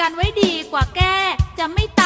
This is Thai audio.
กันไว้ดีกว่าแก้จะไม่ตา